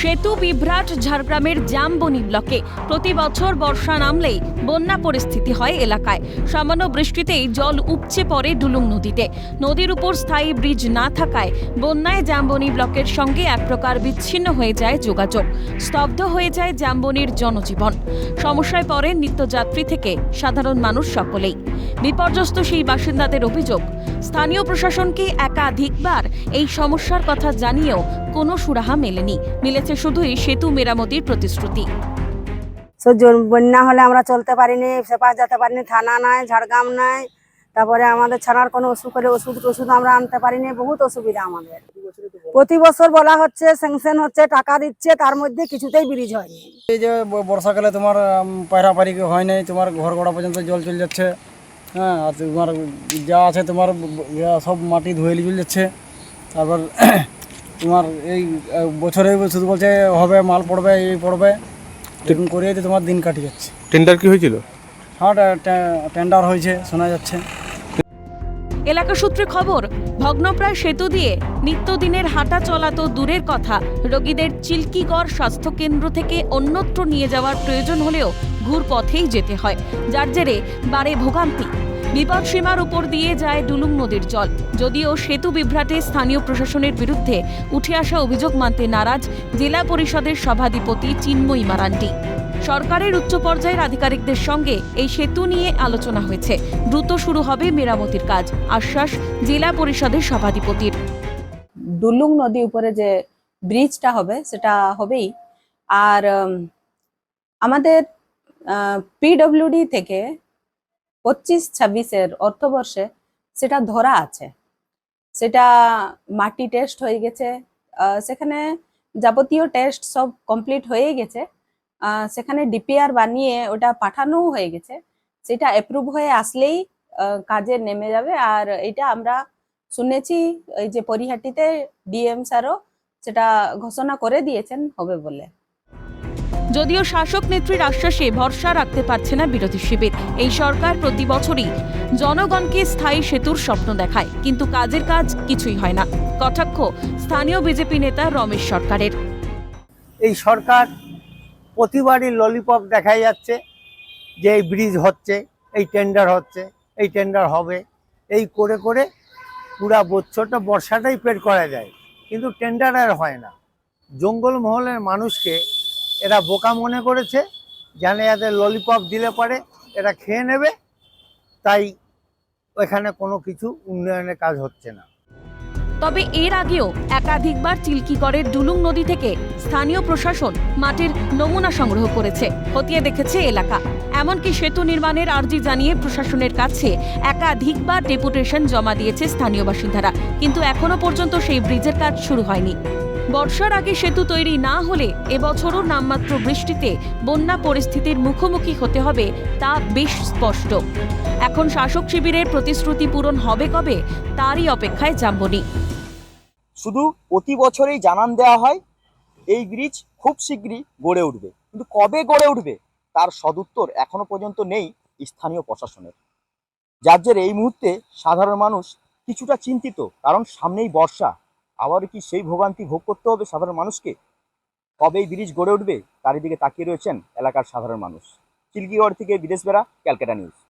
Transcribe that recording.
সেতু বিভ্রাট ঝাড়গ্রামের জামবনি ব্লকে। প্রতি বছর বর্ষা নামলেই বন্যা পরিস্থিতি হয় এলাকায়। সামান্য বৃষ্টিতেই জল উপচে পড়ে ডুলুং নদীতে। নদীর উপর স্থায়ী ব্রিজ না থাকায় বন্যায় জামবনি ব্লকের সঙ্গে এক প্রকার বিচ্ছিন্ন হয়ে যায় যোগাযোগ। স্তব্ধ হয়ে যায় জামবনির জনজীবন। সমস্যায় পড়ে নিত্যযাত্রী থেকে সাধারণ মানুষ সকলেই। বিপর্যস্ত সেই বাসিন্দাদের অভিযোগ। স্থানীয় প্রশাসনকে একাধিকবার এই সমস্যার কথা জানিয়েও কোনো সুরাহা মেলেনি। মিলেছে শুধুই সেতু মেরামতির প্রতিশ্রুতি। বন্যা হলে আমরা চলতে পারিনি সেপাশ যেতে পারিনি থানা নাই ঝাড়গ্রাম নাই। তারপরে আমাদের ছাড়ার কোনো ওষুধ করে ওষুধ ওষুধ আমরা আনতে পারিনি বহুত অসুবিধা আমাদের। প্রতি বছর বলা হচ্ছে স্যাংশন হচ্ছে টাকা দিচ্ছে তার মধ্যে কিছুতেই ব্রিজ হয়নি। এই যে বর্ষাকালে তোমার উম, পায়রাপাড়ি হয় নাই তোমার ঘর গোড়া পর্যন্ত জল চলে যাচ্ছে। হ্যাঁ আর তোমার যা আছে তোমার সব মাটি ধুয়ে চলে যাচ্ছে। তারপর তোমার এই বছরে শুধু বলছে হবে মাল পড়বে এই পড়বে। এরকম করে তোমার দিন কাটিয়ে যাচ্ছে। টেন্ডার কি হয়েছিল? হ্যাঁ টেন্ডার হয়েছে শোনা যাচ্ছে। এলাকা সূত্রে খবর ভগ্নপ্রায় সেতু দিয়ে নিত্যদিনের হাঁটা চলা তো দূরের কথা। রোগীদের চিল্কিগড় স্বাস্থ্যকেন্দ্র থেকে অন্যত্র নিয়ে যাওয়ার প্রয়োজন হলেও ঘুরপথেই যেতে হয়। যার জেরে বাড়ে ভোগান্তি। বিপদ সীমার উপর দিয়ে যায় ডুলুং নদীর জল। যদিও সেতু বিভ্রাটে স্থানীয় প্রশাসনের বিরুদ্ধে উঠে আসা অভিযোগ মানতে নারাজ জেলা পরিষদের সভাধিপতি চিন্ময়ী মারান্ডি। সরকারের উচ্চ পর্যায়ের আধিকারিকদের সঙ্গে এই সেতু নিয়ে আলোচনা হয়েছে। দ্রুত শুরু হবে মেরামতির কাজ, আশ্বাস জেলা পরিষদের সভাধিপতির। ডুলুং নদী উপরে যে ব্রিজটা হবে, সেটা হবেই। আর আমাদের পিডব্লিউডি থেকে পঁচিশ ছাব্বিশের অর্থবর্ষে সেটা ধরা আছে। সেটা মাটি টেস্ট হয়ে গেছে সেখানে যাবতীয় টেস্ট সব কমপ্লিট হয়ে গেছে। সেখানে ডিপিআর বানিয়ে ওটা পাঠানোও হয়ে গেছে। সেটা অ্যাপ্রুভ হয়ে আসলেই কাজে নেমে যাবে। আর এটা আমরা শুনেছি, এই যে পরিহাটিতে ডিএম স্যারও সেটা ঘোষণা করে দিয়েছেন, হবে বলে। যদিও শাসক নেত্রীর আশ্বাসে ভরসা রাখতে পারছে না বিরোধী শিবির। এই সরকার প্রতি বছরই জনগণকে স্থায়ী সেতুর স্বপ্ন দেখায়, কিন্তু কাজের কাজ কিছুই হয় না। কটাক্ষ স্থানীয় বিজেপি নেতা রমেশ সরকারের। এই সরকার প্রতিবারই ললিপপ দেখাই যাচ্ছে, যে এই ব্রিজ হচ্ছে, এই টেন্ডার হচ্ছে, এই টেন্ডার হবে, এই করে করে পুরা বছরটা বর্ষাটাই পেট করা যায়। কিন্তু টেন্ডার আর হয় না। জঙ্গলমহলের মানুষকে এরা বোকা মনে করেছে, জানে এদের ললিপপ দিলে পরে, এরা খেয়ে নেবে, তাই এখানে কোনো কিছু উন্নয়নের কাজ হচ্ছে না। তবে এর আগেও একাধিকবার চিল্কিগড়ের ডুলুং নদী থেকে স্থানীয় প্রশাসন মাটির নমুনা সংগ্রহ করেছে, খতিয়ে দেখেছে এলাকা। এমনকি সেতু নির্মাণের আর্জি জানিয়ে প্রশাসনের কাছে একাধিকবার ডেপুটেশন জমা দিয়েছে স্থানীয় বাসিন্দারা, কিন্তু এখনও পর্যন্ত সেই ব্রিজের কাজ শুরু হয়নি। বর্ষার আগে সেতু তৈরি না হলে এবছরও নামমাত্র বৃষ্টিতে বন্যা পরিস্থিতির মুখোমুখি হতে হবে তা বেশ স্পষ্ট। এখন শাসক শিবিরের প্রতিশ্রুতি পূরণ হবে কবে তারই অপেক্ষায় জাম্বনি। শুধু প্রতি বছরেই জানান দেওয়া হয়, এই ব্রিজ খুব শীঘ্রই গড়ে উঠবে। কিন্তু কবে গড়ে উঠবে তার সদুত্তর এখনও পর্যন্ত নেই স্থানীয় প্রশাসনের। যার এই মুহূর্তে সাধারণ মানুষ কিছুটা চিন্তিত, কারণ সামনেই বর্ষা। আবার কি সেই ভোগান্তি ভোগ করতে হবে সাধারণ মানুষকে? কবে এই ব্রিজ গড়ে উঠবে? তার দিকে তাকিয়ে রয়েছেন এলাকার সাধারণ মানুষ। চিলকিগড় থেকে বিদেশ বেড়া, ক্যালকাটা নিউজ।